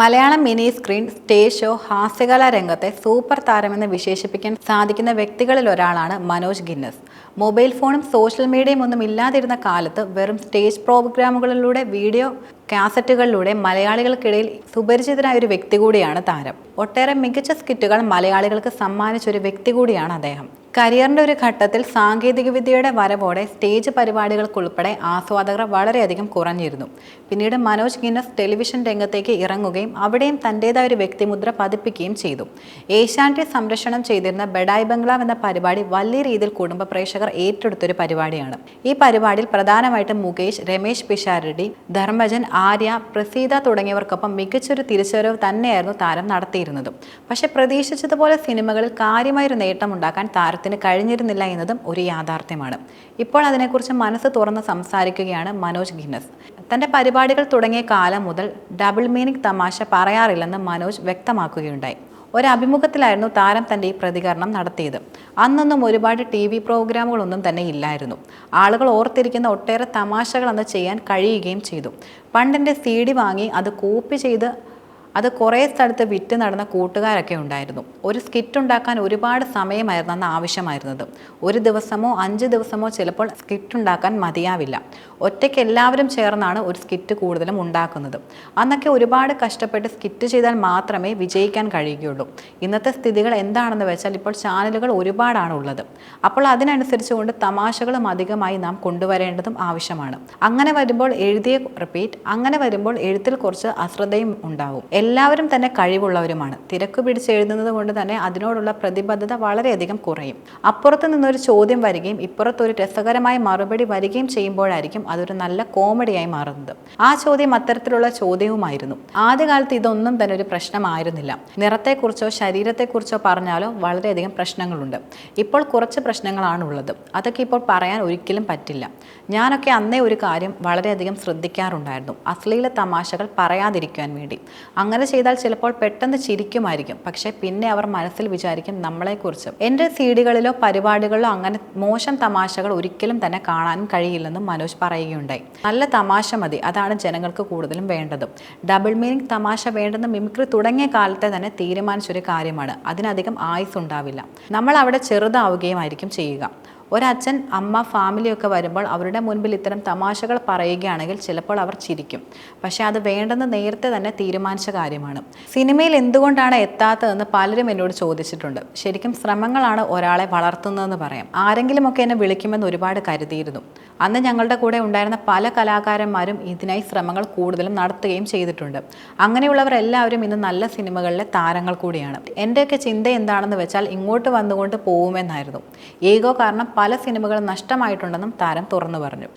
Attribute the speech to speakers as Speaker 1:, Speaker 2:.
Speaker 1: Malayalam mini screen stage show ഹാസ്യകലാ രംഗത്തെ super താരമെന്ന് വിശേഷിപ്പിക്കാൻ സാധിക്കുന്ന വ്യക്തികളിൽ ഒരാളാണ് മനോജ് ഗിന്നസ്. മൊബൈൽ ഫോണും സോഷ്യൽ മീഡിയയും ഒന്നും ഇല്ലാതിരുന്ന കാലത്ത് വെറും സ്റ്റേജ് പ്രോഗ്രാമുകളിലൂടെ വീഡിയോ കാസറ്റുകളിലൂടെ മലയാളികൾക്കിടയിൽ സുപരിചിതനായ ഒരു വ്യക്തി കൂടിയാണ് താരം. ഒട്ടേറെ മികച്ച സ്കിറ്റുകൾ മലയാളികൾക്ക് സമ്മാനിച്ച ഒരു വ്യക്തി കൂടിയാണ് അദ്ദേഹം. കരിയറിന്റെ ഒരു ഘട്ടത്തിൽ സാങ്കേതികവിദ്യയുടെ വരവോടെ സ്റ്റേജ് പരിപാടികൾക്കുൾപ്പെടെ ആസ്വാദകർ വളരെയധികം കുറഞ്ഞിരുന്നു. പിന്നീട് മനോജ് ഗിന്നസ് ടെലിവിഷൻ രംഗത്തേക്ക് ഇറങ്ങുകയും അവിടെയും തന്റെതായ ഒരു വ്യക്തിമുദ്ര പതിപ്പിക്കുകയും ചെയ്തു. ഏഷ്യാനെറ്റ് സംരക്ഷണം ചെയ്തിരുന്ന ബെഡായ് ബംഗ്ലാവ് എന്ന പരിപാടി വലിയ രീതിയിൽ കുടുംബ പ്രേക്ഷകർ ഏറ്റെടുത്തൊരു പരിപാടിയാണ്. ഈ പരിപാടിയിൽ പ്രധാനമായിട്ടും മുകേഷ് രമേശ് പിഷാരടി ധർമ്മജൻ ആര്യ പ്രസീത തുടങ്ങിയവർക്കൊപ്പം മികച്ചൊരു തിരിച്ചുവരവ് തന്നെയായിരുന്നു താരം നടത്തിയിരുന്നത്. പക്ഷേ പ്രതീക്ഷിച്ചതുപോലെ സിനിമകളിൽ കാര്യമായൊരു നേട്ടമുണ്ടാക്കാൻ താരത്തിന് കഴിഞ്ഞിരുന്നില്ല എന്നതും ഒരു യാഥാർത്ഥ്യമാണ്. ഇപ്പോൾ അതിനെക്കുറിച്ച് മനസ്സ് തുറന്ന് സംസാരിക്കുകയാണ് മനോജ് ഗിന്നസ്. തന്റെ പരിപാടികൾ തുടങ്ങിയ കാലം മുതൽ ഡബിൾ മീനിങ് തമാശ പറയാറില്ലെന്ന് മനോജ് വ്യക്തമാക്കുകയുണ്ടായി. ഒരു അഭിമുഖത്തിലായിരുന്നു താരം തന്റെ ഈ പ്രതികരണം നടത്തിയത്. അന്നൊന്നും ഒരുപാട് ടി വി പ്രോഗ്രാമുകളൊന്നും തന്നെ ഇല്ലായിരുന്നു. ആളുകൾ ഓർത്തിരിക്കുന്ന ഒട്ടേറെ തമാശകൾ അന്ന് ചെയ്യാൻ കഴിയുകയും ചെയ്തു. പണ്ടെന്റെ സി ഡി വാങ്ങി അത് കോപ്പി ചെയ്ത് അത് കുറേ സ്ഥലത്ത് വിറ്റ് നടന്ന കൂട്ടുകാരൊക്കെ ഉണ്ടായിരുന്നു. ഒരു സ്കിറ്റ് ഉണ്ടാക്കാൻ ഒരുപാട് സമയമായിരുന്നു അന്ന് ആവശ്യമായിരുന്നത്. ഒരു ദിവസമോ അഞ്ച് ദിവസമോ ചിലപ്പോൾ സ്കിറ്റ് ഉണ്ടാക്കാൻ മതിയാവില്ല. ഒറ്റയ്ക്ക് എല്ലാവരും ചേർന്നാണ് ഒരു സ്കിറ്റ് കൂടുതലും ഉണ്ടാക്കുന്നത്. അന്നൊക്കെ ഒരുപാട് കഷ്ടപ്പെട്ട് സ്കിറ്റ് ചെയ്താൽ മാത്രമേ വിജയിക്കാൻ കഴിയുകയുള്ളൂ. ഇന്നത്തെ സ്ഥിതികൾ എന്താണെന്ന് വെച്ചാൽ ഇപ്പോൾ ചാനലുകൾ ഒരുപാടാണ് ഉള്ളത്. അപ്പോൾ അതിനനുസരിച്ചുകൊണ്ട് തമാശകളും അധികമായി നാം കൊണ്ടുവരേണ്ടതും ആവശ്യമാണ്. അങ്ങനെ വരുമ്പോൾ എഴുതിയ റിപ്പീറ്റ് അങ്ങനെ വരുമ്പോൾ എഴുത്തിൽ കുറച്ച് അശ്രദ്ധയും ഉണ്ടാവും. എല്ലാവരും തന്നെ കഴിവുള്ളവരുമാണ്. തിരക്ക് പിടിച്ച് എഴുതുന്നത് കൊണ്ട് തന്നെ അതിനോടുള്ള പ്രതിബദ്ധത വളരെയധികം കുറയും. അപ്പുറത്ത് നിന്നൊരു ചോദ്യം വരികയും ഇപ്പുറത്തൊരു രസകരമായ മറുപടി വരികയും ചെയ്യുമ്പോഴായിരിക്കും അതൊരു നല്ല കോമഡിയായി മാറുന്നത്. ആ ചോദ്യം അത്തരത്തിലുള്ള ചോദ്യവുമായിരുന്നു. ആദ്യകാലത്ത് ഇതൊന്നും തന്നെ ഒരു പ്രശ്നമായിരുന്നില്ല. നിറത്തെക്കുറിച്ചോ ശരീരത്തെക്കുറിച്ചോ പറഞ്ഞാലോ വളരെയധികം പ്രശ്നങ്ങളുണ്ട്. ഇപ്പോൾ കുറച്ച് പ്രശ്നങ്ങളാണ് ഉള്ളത് അതൊക്കെ ഇപ്പോൾ പറയാൻ ഒരിക്കലും പറ്റില്ല. ഞാനൊക്കെ അന്നേ ഒരു കാര്യം വളരെയധികം ശ്രദ്ധിക്കാറുണ്ടായിരുന്നു. അശ്ലീല തമാശകൾ പറയാതിരിക്കാൻ വേണ്ടി. അങ്ങനെ ചെയ്താൽ ചിലപ്പോൾ പെട്ടെന്ന് ചിരിക്കുമായിരിക്കും. പക്ഷേ പിന്നെ അവർ മനസ്സിൽ വിചാരിക്കും നമ്മളെക്കുറിച്ച്. എന്റെ സീഡികളിലോ പരിപാടികളിലോ അങ്ങനെ മോശം തമാശകൾ ഒരിക്കലും തന്നെ കാണാനും കഴിയില്ലെന്നും മനോജ് പറയുകയുണ്ടായി. നല്ല തമാശ മതി അതാണ് ജനങ്ങൾക്ക് കൂടുതലും വേണ്ടതും. ഡബിൾ മീനിങ് തമാശ വേണ്ടെന്ന് മിമിക്രി തുടങ്ങിയ കാലത്തെ തന്നെ തീരുമാനിച്ചൊരു കാര്യമാണ്. അതിനധികം ആയുസ് ഉണ്ടാവില്ല നമ്മൾ അവിടെ ചെറുതാവുകയുമായിരിക്കും ചെയ്യുക. ഒരച്ഛൻ അമ്മ ഫാമിലിയൊക്കെ വരുമ്പോൾ അവരുടെ മുൻപിൽ ഇത്തരം തമാശകൾ പറയുകയാണെങ്കിൽ ചിലപ്പോൾ അവർ ചിരിക്കും. പക്ഷേ അത് വേണ്ടെന്ന് നേരത്തെ തന്നെ തീരുമാനിച്ച കാര്യമാണ്. സിനിമയിൽ എന്തുകൊണ്ടാണ് എത്താത്തതെന്ന് പലരും എന്നോട് ചോദിച്ചിട്ടുണ്ട്. ശരിക്കും ശ്രമങ്ങളാണ് ഒരാളെ വളർത്തുന്നതെന്ന് പറയാം. ആരെങ്കിലുമൊക്കെ എന്നെ വിളിക്കുമെന്ന് ഒരുപാട് കരുതിയിരുന്നു. അന്ന് ഞങ്ങളുടെ കൂടെ ഉണ്ടായിരുന്ന പല കലാകാരന്മാരും ഇതിനായി ശ്രമങ്ങൾ കൂടുതലും നടത്തുകയും ചെയ്തിട്ടുണ്ട്. അങ്ങനെയുള്ളവർ എല്ലാവരും ഇന്ന് നല്ല സിനിമകളിലെ താരങ്ങൾ കൂടിയാണ്. എന്റെയൊക്കെ ചിന്ത എന്താണെന്ന് വെച്ചാൽ ഇങ്ങോട്ട് വന്നുകൊണ്ട് പോകുമെന്നായിരുന്നു ഏകോ കാരണം പല സിനിമകളും നഷ്ടമായിട്ടുണ്ടെന്നും താരം തുറന്നു പറഞ്ഞു.